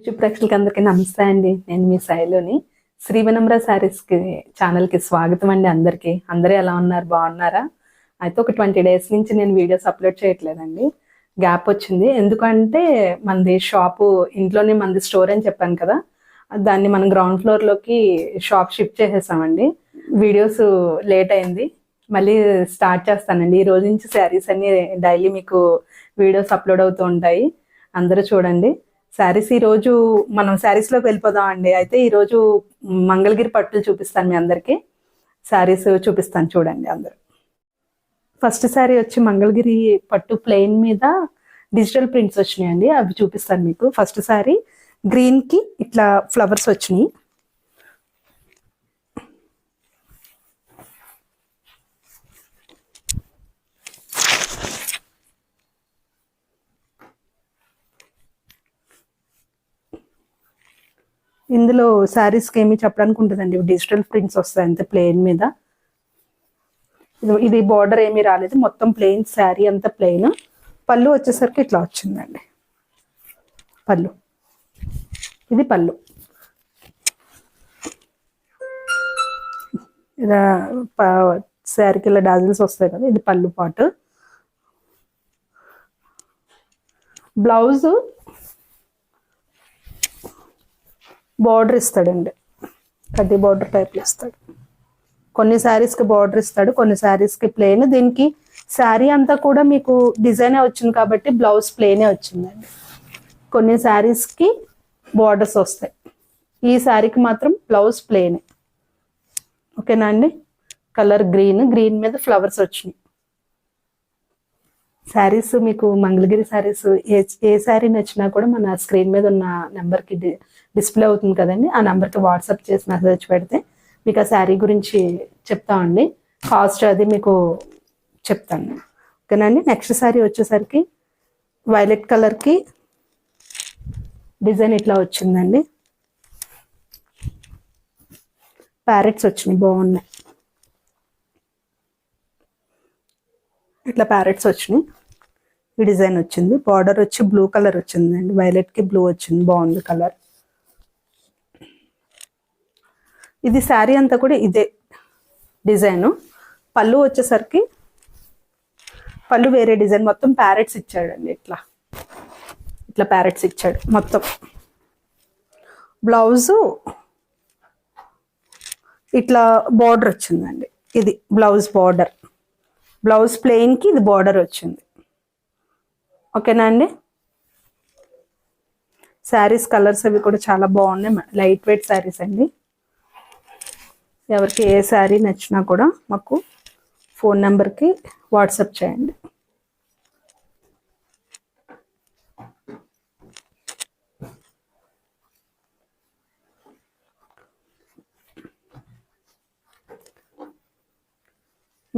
YouTube ప్రేక్షకులకి అందరికీ నమస్తే అండి. నేను మీ శైలుని. శ్రీవనమ్ర శారీస్కి ఛానల్కి స్వాగతం అండి అందరికీ. అందరూ ఎలా ఉన్నారు? బాగున్నారా? అయితే ఒక ట్వంటీ డేస్ నుంచి నేను వీడియోస్ అప్లోడ్ చేయట్లేదండి. గ్యాప్ వచ్చింది. ఎందుకంటే మనది షాపు ఇంట్లోనే మనది స్టోర్ అని చెప్పాను కదా. దాన్ని మనం గ్రౌండ్ ఫ్లోర్లోకి షాప్ షిఫ్ట్ చేసేసామండి. వీడియోస్ లేట్ అయింది. మళ్ళీ స్టార్ట్ చేస్తానండి. ఈ రోజు నుంచి శారీస్ అన్ని డైలీ మీకు వీడియోస్ అప్లోడ్ అవుతూ ఉంటాయి. అందరూ చూడండి. శారీస్ ఈ రోజు మనం శారీస్లోకి వెళ్ళిపోదాం అండి. అయితే ఈరోజు మంగళగిరి పట్టులు చూపిస్తాను మీ అందరికి. శారీస్ చూపిస్తాను చూడండి అందరూ. ఫస్ట్ శారీ వచ్చి మంగళగిరి పట్టు ప్లెయిన్ మీద డిజిటల్ ప్రింట్స్ వచ్చినాయండి. అవి చూపిస్తాను మీకు. ఫస్ట్ శారీ గ్రీన్కి ఇట్లా ఫ్లవర్స్ వచ్చినాయి. ఇందులో శారీస్కి ఏమి చెప్పడానికి ఉంటుందండి? డిజిటల్ ప్రింట్స్ వస్తాయి అంతే ప్లెయిన్ మీద. ఇది- బార్డర్ ఏమీ రాలేదు. మొత్తం ప్లెయిన్ శారీ అంతా ప్లెయిన్ పళ్ళు వచ్చేసరికి ఇట్లా వచ్చిందండి. పళ్ళు. ఇది పళ్ళు. ఇలా శారీకి ఇలా డాజిల్స్ వస్తాయి కదా ఇది పళ్ళు పాటు. బ్లౌజ్ బార్డర్ ఇస్తాడండి. కడ్డీ బార్డర్ టైప్లో ఇస్తాడు. కొన్ని శారీస్కి బార్డర్ ఇస్తాడు కొన్ని శారీస్కి ప్లెయిన్ దీనికి శారీ అంతా కూడా మీకు డిజైనే వచ్చింది కాబట్టి బ్లౌజ్ ప్లెయినే వచ్చిందండి. కొన్ని శారీస్కి బార్డర్స్ వస్తాయి. ఈ శారీకి మాత్రం బ్లౌజ్ ప్లెయినే ఓకేనా అండి? కలర్ గ్రీన్ గ్రీన్ మీద ఫ్లవర్స్ వచ్చినాయి. శారీస్ మీకు మంగళగిరి శారీస్ ఏ ఏ శారీ నచ్చినా కూడా మన స్క్రీన్ మీద ఉన్న నెంబర్కి డి డిస్ప్లే అవుతుంది కదండి. ఆ నెంబర్కి వాట్సాప్ చేసి మెసేజ్ పెడితే మీకు ఆ శారీ గురించి చెప్తామండి. కాస్ట్ అది మీకు చెప్తాను. ఓకేనండి నెక్స్ట్ శారీ వచ్చేసరికి వైలెట్ కలర్కి డిజైన్ ఇట్లా వచ్చిందండి. ప్యారెట్స్ వచ్చినాయి బాగున్నాయి. ఇట్లా ప్యారెట్స్ వచ్చినాయి. ఈ డిజైన్ వచ్చింది. బార్డర్ వచ్చి బ్లూ కలర్ వచ్చిందండి. వైలెట్కి బ్లూ వచ్చింది. బాగుంది కలర్. ఇది శారీ అంతా కూడా ఇదే డిజైను. పళ్ళు వచ్చేసరికి పళ్ళు వేరే డిజైన్. మొత్తం ప్యారెట్స్ ఇచ్చాడండి ఇట్లా. ఇట్లా ప్యారెట్స్ ఇచ్చాడు మొత్తం. బ్లౌజు ఇట్లా బార్డర్ వచ్చిందండి. ఇది బ్లౌజ్ బార్డర్. బ్లౌజ్ ప్లెయిన్కి ఇది బార్డర్ వచ్చింది. ఓకేనా అండి? శారీస్ కలర్స్ అవి కూడా చాలా బాగున్నాయి. లైట్ వెయిట్ శారీస్ అండి. ఎవరికి ఏ శారీ నచ్చినా కూడా మాకు ఫోన్ నెంబర్కి వాట్సాప్ చేయండి.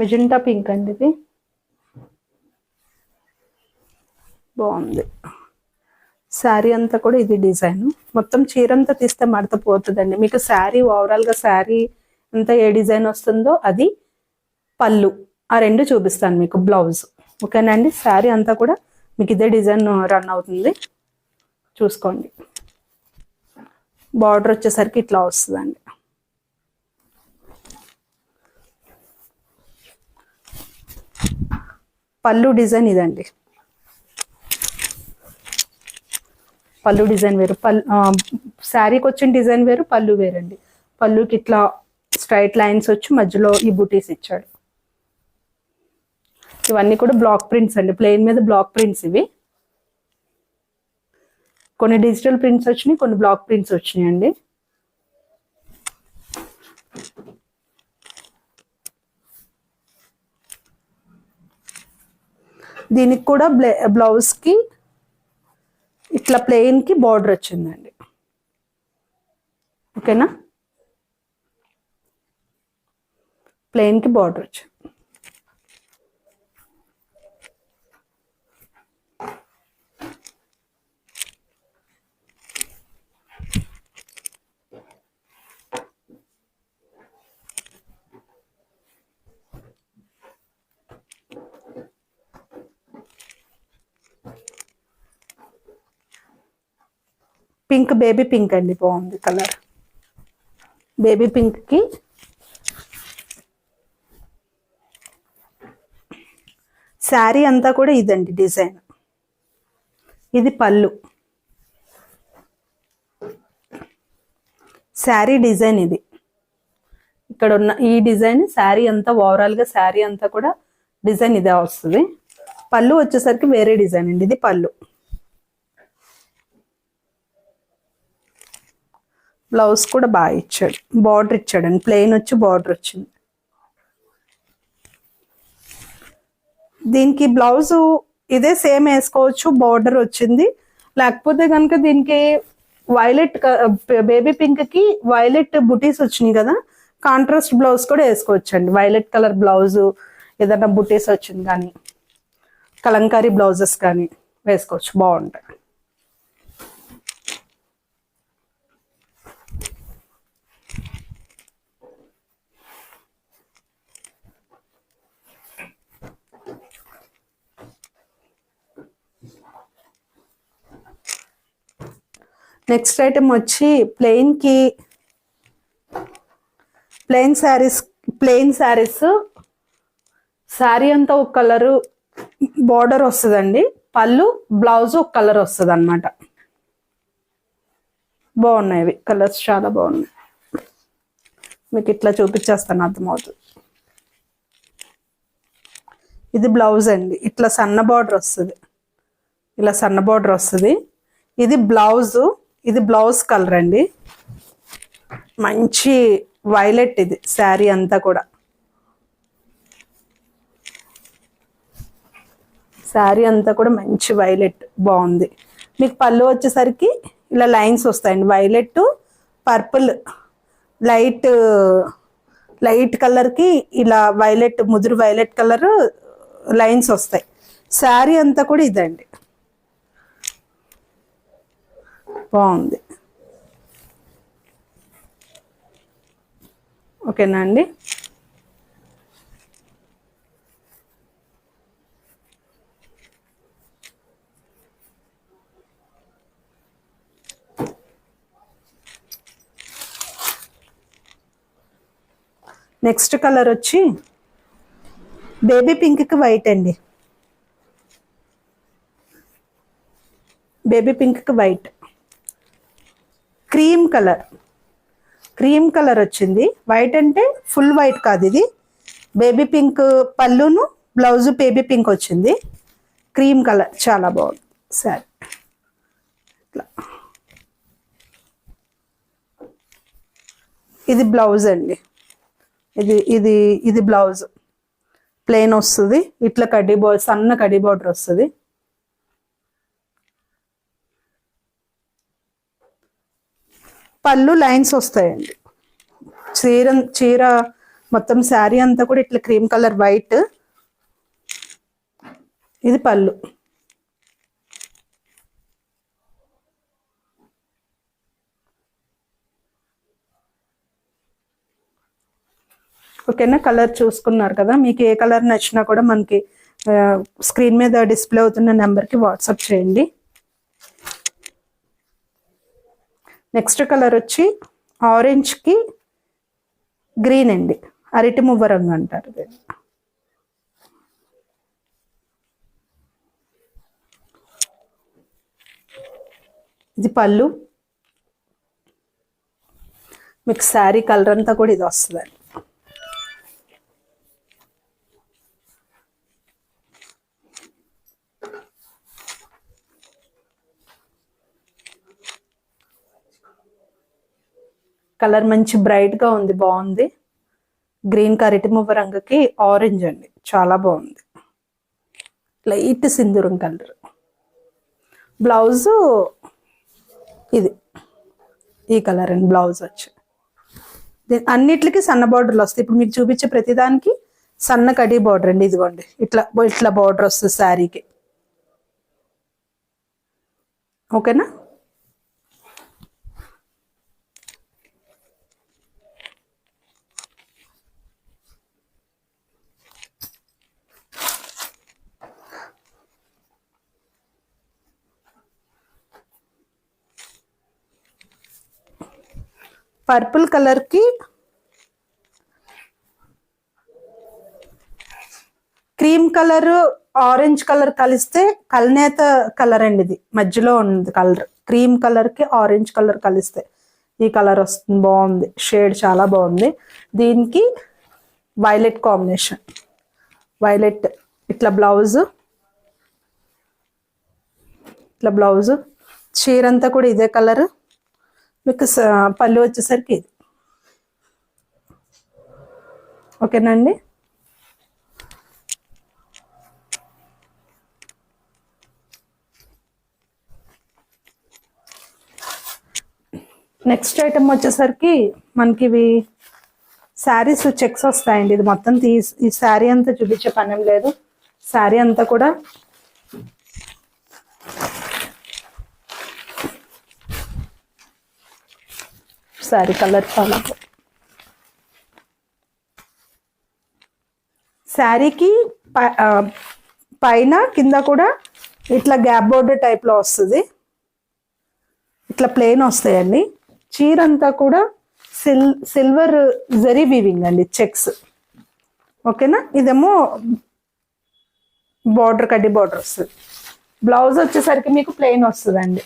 మెజెంటా పింక్ అండి ఇది. బాగుంది. శారీ అంతా కూడా ఇది డిజైన్. మొత్తం చీర అంతా తీస్తే మడత పోతుందండి. మీకు శారీ ఓవరాల్గా శారీ అంతా ఏ డిజైన్ వస్తుందో అది పళ్ళు. ఆ రెండు చూపిస్తాను మీకు బ్లౌజ్. ఓకేనా అండి? శారీ అంతా కూడా మీకు ఇదే డిజైన్ రన్ అవుతుంది. చూసుకోండి. బార్డర్ వచ్చేసరికి ఇట్లా వస్తుందండి. పళ్ళు డిజైన్ ఇదండి. పళ్ళు డిజైన్ వేరు. పళ్ళు శారీకి వచ్చిన డిజైన్ వేరు పళ్ళు వేరండి. పళ్ళుకి ఇట్లా స్ట్రైట్ లైన్స్ వచ్చి మధ్యలో ఈ బుటీస్ ఇచ్చాడు. ఇవన్నీ కూడా బ్లాక్ ప్రింట్స్ అండి. ప్లెయిన్ మీద బ్లాక్ ప్రింట్స్ ఇవి. కొన్ని డిజిటల్ ప్రింట్స్ వచ్చినాయి కొన్ని బ్లాక్ ప్రింట్స్ వచ్చినాయి అండి దీనికి కూడా బ్లౌజ్కి ఇట్లా ప్లెయిన్కి బార్డర్ వచ్చిందండి. ఓకేనా ప్లెయిన్కి బార్డర్ వచ్చింది. పింక్ బేబీ పింక్ అండి బాగుంది కలర్. బేబీ పింక్కి శారీ అంతా కూడా ఇదండి డిజైన్. ఇది పళ్ళు. శారీ డిజైన్ ఇది. ఇక్కడ ఉన్న ఈ డిజైన్ శారీ అంతా ఓవరాల్గా శారీ అంతా కూడా డిజైన్ ఇదే వస్తుంది. పళ్ళు వచ్చేసరికి వేరే డిజైన్ అండి ఇది పళ్ళు. బ్లౌజ్ కూడా బాగా ఇచ్చాడు. బార్డర్ ఇచ్చాడండి. ప్లెయిన్ వచ్చి బార్డర్ వచ్చింది. దీనికి బ్లౌజ్ ఇదే సేమ్ వేసుకోవచ్చు బార్డర్ వచ్చింది. లేకపోతే కనుక దీనికి వైలెట్ బేబీ పింక్కి వైలెట్ బుటీస్ వచ్చినాయి కదా కాంట్రాస్ట్ బ్లౌజ్ కూడా వేసుకోవచ్చండి. వైలెట్ కలర్ బ్లౌజ్ ఏదైనా బుటీస్ వచ్చింది కానీ కలంకారీ బ్లౌజెస్ కానీ వేసుకోవచ్చు. బాగుంటాయి. నెక్స్ట్ ఐటమ్ వచ్చి ప్లెయిన్కి ప్లెయిన్ శారీస్ ప్లెయిన్ శారీస్ శారీ అంతా ఒక కలరు బార్డర్ వస్తుందండి. పళ్ళు బ్లౌజ్ ఒక కలర్ వస్తుంది అనమాట బాగున్నాయి ఇవి కలర్స్ చాలా బాగున్నాయి. మీకు ఇట్లా చూపించేస్తాను అర్థమవుతుంది. ఇది బ్లౌజ్ అండి. ఇట్లా సన్న బార్డర్ వస్తుంది. ఇలా సన్న బార్డర్ వస్తుంది. ఇది బ్లౌజు ఇది బ్లౌజ్ కలర్ అండి. మంచి వైలెట్ ఇది శారీ అంతా కూడా. శారీ అంతా కూడా మంచి వైలెట్ బాగుంది. మీకు పళ్ళు వచ్చేసరికి ఇలా లైన్స్ వస్తాయండి. వైలెట్ పర్పుల్ లైట్ లైట్ కలర్కి ఇలా వైలెట్ ముదురు వైలెట్ కలర్ లైన్స్ వస్తాయి. శారీ అంతా కూడా ఇదండి. బాగుంది. ఓకేనా అండి? నెక్స్ట్ కలర్ వచ్చి బేబీ పింక్కి వైట్ అండి. బేబీ పింక్కి white. Cream colour. Cream colour వచ్చింది. వైట్ అంటే ఫుల్ వైట్ కాదు ఇది. బేబీ పింక్ పళ్ళును బ్లౌజ్ బేబీ పింక్ వచ్చింది. క్రీమ్ కలర్ చాలా బాగుంది. సార్. ఇట్లా. ఇది బ్లౌజ్ అండి. ఇది ఇది ఇది బ్లౌజ్. ప్లెయిన్ వస్తుంది. ఇట్లా కడ్డీ బార్డర్ సన్న కడ్డీ బార్డర్ వస్తుంది. పళ్ళు లైన్స్ వస్తాయండి. చీర చీర మొత్తం శారీ అంతా కూడా ఇట్లా క్రీమ్ కలర్ వైట్. ఇది పళ్ళు. ఓకేనా? కలర్ చూసుకున్నారు కదా? మీకు ఏ కలర్ నచ్చినా కూడా మనకి స్క్రీన్ మీద డిస్ప్లే అవుతున్న నెంబర్కి వాట్సాప్ చేయండి. నెక్స్ట్ కలర్ వచ్చి ఆరెంజ్కి గ్రీన్ అండి. అరటి మువ్వ రంగు అంటారు దీన్ని. ఇది పళ్ళు. మీకు శారీ కలర్ అంతా కూడా ఇది వస్తుందండి. కలర్ మంచి బ్రైట్గా ఉంది బాగుంది. గ్రీన్ కరిటిమువ్వ రంగుకి ఆరెంజ్ అండి చాలా బాగుంది. లైట్ సింధూరం కలర్ బ్లౌజ్ ఇది ఈ కలర్ అండి బ్లౌజ్ వచ్చి. అన్నిటికి సన్న బార్డర్లు వస్తాయి. ఇప్పుడు మీకు చూపించే ప్రతిదానికి సన్న కడి బార్డర్ అండి ఇదిగోండి. ఇట్లా ఇట్లా బార్డర్ వస్తుంది శారీకి. ఓకేనా పర్పుల్ కలర్కి క్రీమ్ కలర్ ఆరెంజ్ కలర్ కలిస్తే కలనేత కలర్ అండి ఇది. మధ్యలో ఉంది కలర్. క్రీమ్ కలర్కి ఆరెంజ్ కలర్ కలిస్తే ఈ కలర్ వస్తుంది. బాగుంది. షేడ్ చాలా బాగుంది. దీనికి వైలెట్ కాంబినేషన్. వైలెట్ ఇట్లా బ్లౌజ్. ఇట్లా బ్లౌజ్. చీర అంతా కూడా ఇదే కలర్. మీకు పళ్ళు వచ్చేసరికి ఇది. ఓకేనండి? నెక్స్ట్ ఐటమ్ వచ్చేసరికి మనకి ఇవి శారీస్ చెక్స్ వస్తాయండి. ఇది మొత్తం తీసి ఈ శారీ అంతా చూపించే పని ఏం లేదు. శారీ అంతా కూడా శారీ కలర్ చాలా శారీకి పైన కింద కూడా ఇట్లా గ్యాప్ బోర్డర్ టైప్లో వస్తుంది. ఇట్లా ప్లెయిన్ వస్తాయండి. చీర అంతా కూడా సిల్ సిల్వర్ జరీ వీవింగ్ అండి చెక్స్. ఓకేనా? ఇదేమో బార్డర్ కడ్డీ బార్డర్ వస్తుంది. బ్లౌజ్ వచ్చేసరికి మీకు ప్లెయిన్ వస్తుందండి.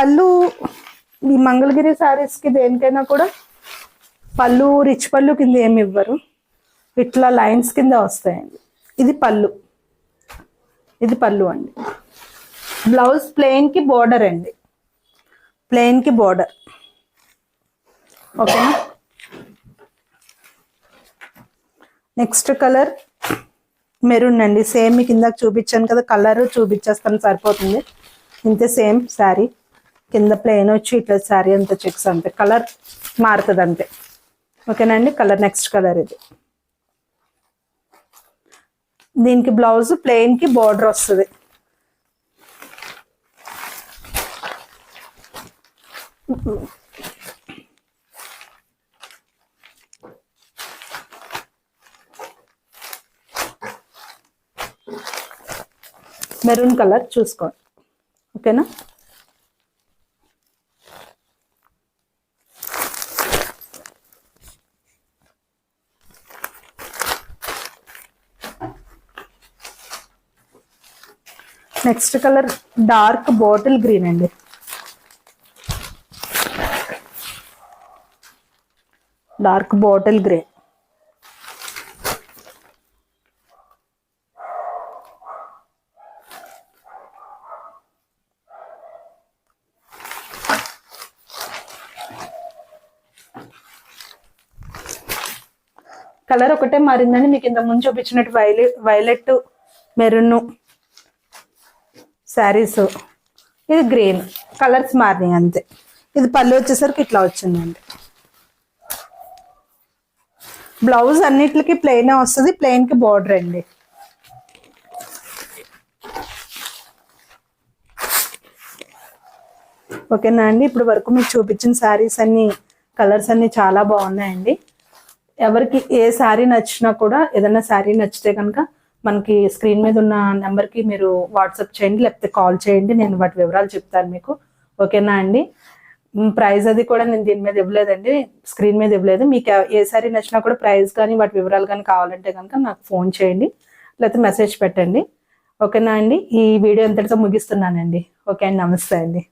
పళ్ళు ఈ మంగళగిరి శారీస్కి దేనికైనా కూడా పళ్ళు రిచ్ పళ్ళు కింద ఏమి ఇవ్వరు. ఇట్లా లైన్స్ కింద వస్తాయండి. ఇది పళ్ళు. ఇది పళ్ళు అండి. బ్లౌజ్ ప్లెయిన్కి బోర్డర్ అండి. ప్లెయిన్కి బోర్డర్. ఓకేనా? నెక్స్ట్ కలర్ మెరూన్ అండి. సేమ్ మీకు ఇందాక చూపించాను కదా కలర్ చూపించేస్తాను సరిపోతుంది. ఇంతే సేమ్ శారీ. కింద ప్లెయిన్ వచ్చి ఇట్లా శారీ అంతా చెక్స్ అంతే. కలర్ మారుతుంది అంతే ఓకేనండి కలర్ నెక్స్ట్ కలర్ ఇది. దీనికి బ్లౌజ్ ప్లెయిన్కి బోర్డర్ వస్తుంది. మెరూన్ కలర్ చూసుకోండి. ఓకేనా next colour dark bottle green అండి. Dark bottle grey. కలర్ ఒకటే మారిందని మీకు ఇంత ముందు చూపించినట్టు వైలెట్ వైలెట్ మెరూన్ శారీస్. ఇది గ్రీన్. కలర్స్ మారినాయి అంతే. ఇది పళ్ళు వచ్చేసరికి ఇట్లా వచ్చిందండి. బ్లౌజ్ అన్నిటికి ప్లెయిన్ వస్తుంది ప్లెయిన్కి బార్డర్ అండి. ఓకేనా అండి? ఇప్పుడు వరకు మీకు చూపించిన శారీస్ అన్ని కలర్స్ అన్ని చాలా బాగున్నాయండి. ఎవరికి ఏ శారీ నచ్చినా కూడా ఏదైనా శారీ నచ్చితే కనుక మనకి స్క్రీన్ మీద ఉన్న నెంబర్కి మీరు వాట్సాప్ చేయండి లేకపోతే కాల్ చేయండి నేను వాటి వివరాలు చెప్తాను మీకు. ఓకేనా అండి? ప్రైస్ అది కూడా నేను దీని మీద ఇవ్వలేదండి. స్క్రీన్ మీద ఇవ్వలేదు. మీకు ఏ సారీ నచ్చినా కూడా ప్రైస్ కానీ వాటి వివరాలు కానీ కావాలంటే కనుక నాకు ఫోన్ చేయండి లేకపోతే మెసేజ్ పెట్టండి. ఓకేనా అండి? ఈ వీడియో ఎంతటితో ముగిస్తున్నానండి. ఓకే అండి. నమస్తే అండి.